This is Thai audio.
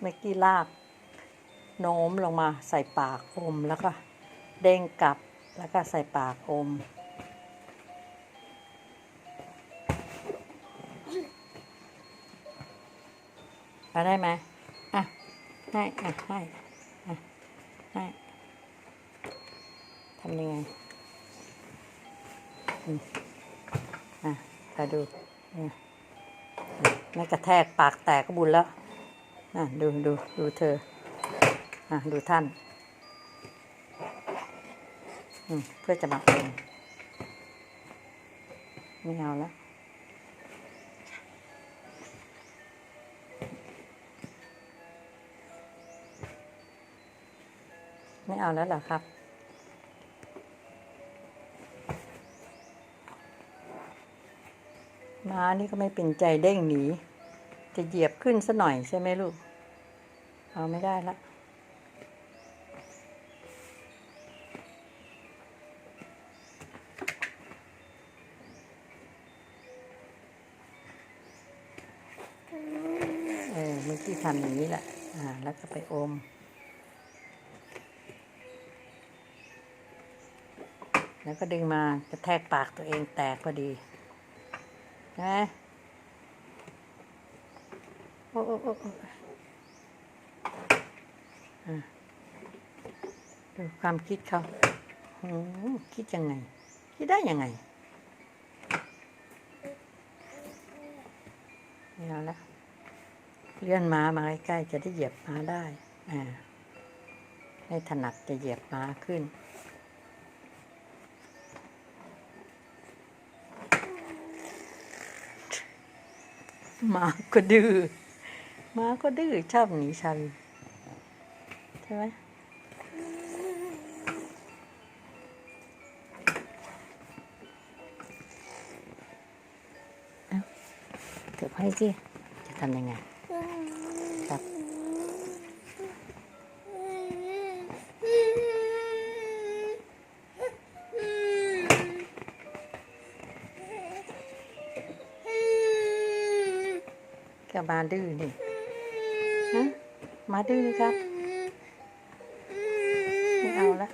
เมื่อกี้ลากโน้มลงมาใส่ปากอมแล้วก็เด้งกลับแล้วก็ใส่ปากอมมาได้ไหมอะ ให้ อะ ให้ อะ ให้ ทำยังไงอืมอะมาดูเนี่ยไม่กระแทกปากแตกก็บุญแล้ว อะดูดูดูเธอ อะดูท่านอืมเพื่อจะมาเป็นไม่เอาแล้วไม่เอาแล้วเหรอครับม้านี่ก็ไม่เป็นใจเด้งหนี จะเหยียบขึ้นซะหน่อยใช่ไหมลูก เอาไม่ได้ละเออเมื่อกี้ทำอย่างนี้แหละ อ่า แล้วก็ไปอมแล้วก็ดึงมากระแทกปากตัวเองแตกพอดีนะโอ้โอ้โอ้โอ้ดูความคิดเขาโอ้คิดยังไง คิดได้ยังไงไม่เอาละเลื่อนม้ามาใกล้ๆจะได้เหยียบม้าได้อ่าให้ถนัดจะเหยียบม้าขึ้นหมาก็ดื้อ ม้าก็ดื้อชอบหนีฉัน ใช่ไหมเอ้าเก็บให้สิจะทำยังไงครับแกมาดื้อนี่ ฮะมาดื้อนี่ครับ ไม่เอาละ